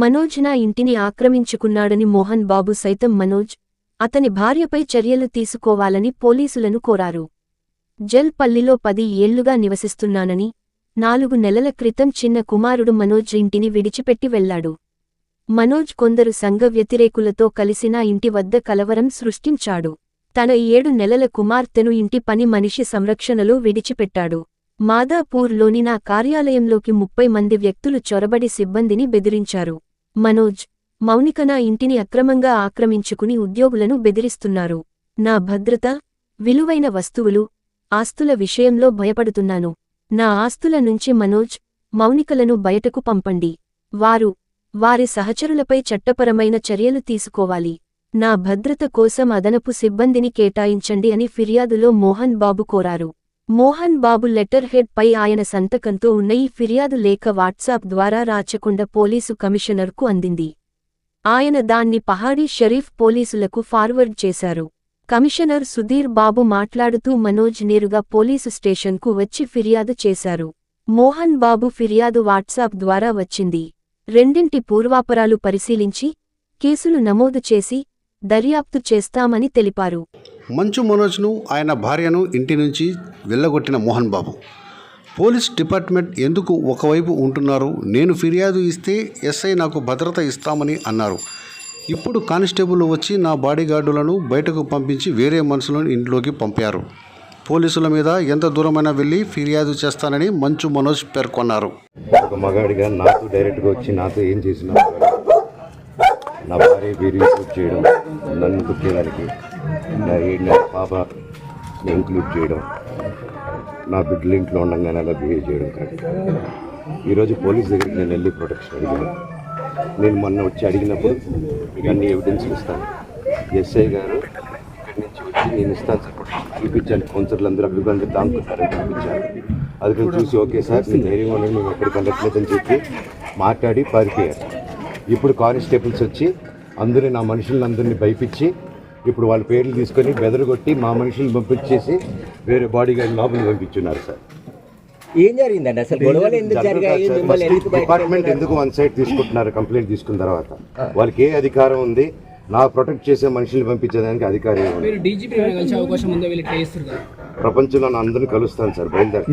మనోజ్ నా ఇంటిని ఆక్రమించుకున్నాడని మోహన్ బాబు సైతం మనోజ్ అతని భార్యపై చర్యలు తీసుకోవాలని పోలీసులను కోరారు. జల్ పల్లిలో పది ఏళ్ళుగా నివసిస్తున్నానని నాలుగు నెలల క్రితం చిన్న కుమారుడు మనోజ్ ఇంటిని విడిచిపెట్టి వెళ్ళాడు మనోజ్ కొందరు సంఘ వ్యతిరేకులతో కలిసి నా ఇంటి వద్ద కలవరం సృష్టించాడు. తన ఏడు నెలల కుమార్తెను ఇంటి పని మనిషి సంరక్షణలో విడిచిపెట్టాడు. మాదాపూర్లోని నా కార్యాలయంలోకి ముప్పై మంది వ్యక్తులు చొరబడి సిబ్బందిని బెదిరించారు. మనోజ్ మౌనిక నా ఇంటిని అక్రమంగా ఆక్రమించుకుని ఉద్యోగులను బెదిరిస్తున్నారు. నా భద్రత విలువైన వస్తువులు ఆస్తుల విషయంలో భయపడుతున్నాను. నా ఆస్తుల నుంచి మనోజ్ మౌనికలను బయటకు పంపండి. వారు వారి సహచరులపై చట్టపరమైన చర్యలు తీసుకోవాలి. నా భద్రత కోసం అదనపు సిబ్బందిని కేటాయించండి అని ఫిర్యాదులో మోహన్ బాబు కోరారు. మోహన్ బాబు లెటర్ హెడ్ పై ఆయన సంతకంతో ఉన్న ఈ ఫిర్యాదు లేఖ వాట్సాప్ ద్వారా రాచకొండ పోలీసు కమిషనర్కు అందింది. ఆయన దాన్ని పహాడీ షరీఫ్ పోలీసులకు ఫార్వర్డ్ చేశారు. కమిషనర్ సుధీర్ బాబు మాట్లాడుతూ మనోజ్ నేరుగా పోలీసు స్టేషన్కు వచ్చి ఫిర్యాదు చేశారు. మోహన్ బాబు ఫిర్యాదు వాట్సాప్ ద్వారా వచ్చింది. రెండింటి పూర్వాపరాలు పరిశీలించి కేసులు నమోదు చేసి దర్యాప్తు చేస్తామని తెలిపారు. మంచు మనోజ్ను ఆయన భార్యను ఇంటి నుంచి వెళ్ళగొట్టిన మోహన్ బాబు. పోలీస్ డిపార్ట్మెంట్ ఎందుకు ఒకవైపు ఉంటున్నారు? నేను ఫిర్యాదు ఇస్తే ఎస్ఐ నాకు భద్రత ఇస్తామని అన్నారు. ఇప్పుడు కానిస్టేబుల్ వచ్చి నా బాడీగార్డులను బయటకు పంపించి వేరే మనుషులను ఇంట్లోకి పంపారు. పోలీసుల మీద ఎంత దూరమైనా వెళ్ళి ఫిర్యాదు చేస్తానని మంచు మనోజ్ పేర్కొన్నారు. ఒక మగాడిగా నాతో డైరెక్ట్గా వచ్చి నాతో ఏం చేసినా నా భార్య వీరి షూట్ చేయడం నన్ను కుట్టేయడానికి నా ఏడు నా పాప ఇంక్లూడ్ చేయడం నా బిడ్డలు ఇంట్లో ఉండగానే అలా బిహేవ్ చేయడం కానీ ఈరోజు పోలీస్ దగ్గరికి నేను వెళ్ళి ప్రొటెక్షన్ అడిగాను. నేను మొన్న వచ్చి అడిగినప్పుడు ఇవన్నీ అన్ని ఎవిడెన్స్ ఇస్తాను. ఎస్ఐ గారు ఇక్కడి నుంచి వచ్చి నేను ఇస్తాను సార్ చూపించాను కౌన్సిలర్లు అందరూ అభిప్రాయం దాంకున్నారని చూపించాను అది కూడా చూసి ఓకే సార్ నేను ధైర్యంగా ఉండండి మేము ఎక్కడికి వెళ్ళట్లేదని చెప్పి మాట్లాడి పారిపోయారు. ఇప్పుడు కానిస్టేబుల్స్ వచ్చి అందరూ నా మనుషులను అందరినీ భయపించి ఇప్పుడు వాళ్ళ పేర్లు తీసుకొని బెదరగొట్టి మా మనుషులను పంపించేసి వేరే బాడీ గార్డ్ లోపలికి పంపించున్నారు సార్. ఏం జరిగిందండి? అసలు గొడవలు ఎందుకు జరిగాయి? డిపార్ట్మెంట్ ఎందుకు వన్ సైడ్ తీసుకుంటున్నారు? కంప్లైంట్ తీసుకున్న తర్వాత. వాళ్ళకి ఏ అధికారం ఉంది? నా ప్రొటెక్ట్ చేసే మనుషుల్ని పంపించేదానికి అధికారం ప్రపంచంలో అందరిని కలుస్తాను సార్ బయలుదేరి